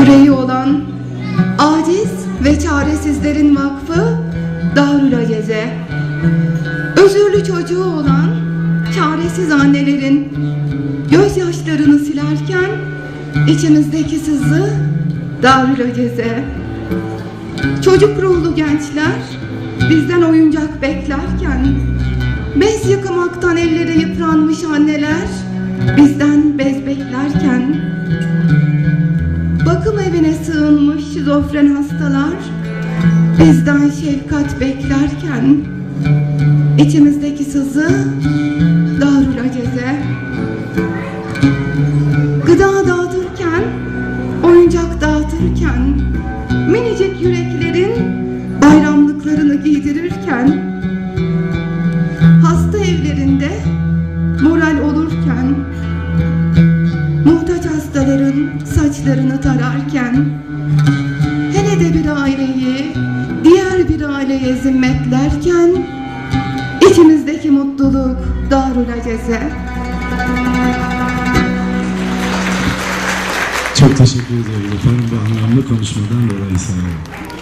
yüreği olan aciz ve çaresizlerin vakfı Darül Aceze. Özürlü çocuğu olan çaresiz annelerin gözyaşlarını silerken içimizdeki sızı Darül Aceze. Çocuk ruhlu gençler bizden oyuncak beklerken bez yıkamaktan elleri yıpranmış anneler bizden bez beklerken sığınmış şizofren hastalar bizden şefkat beklerken içimizdeki sızı Darül Aceze. Gıda dağıtırken oyuncak dağıtırken minicik yüreklerin bayramlıklarını giydirirken hastaların saçlarını tararken hele de bir aileyi diğer bir aileye zimmetlerken içimizdeki mutluluk Darül Aceze Çok teşekkür ederim efendim bu anlamlı konuşmadan dolayı sağ olun.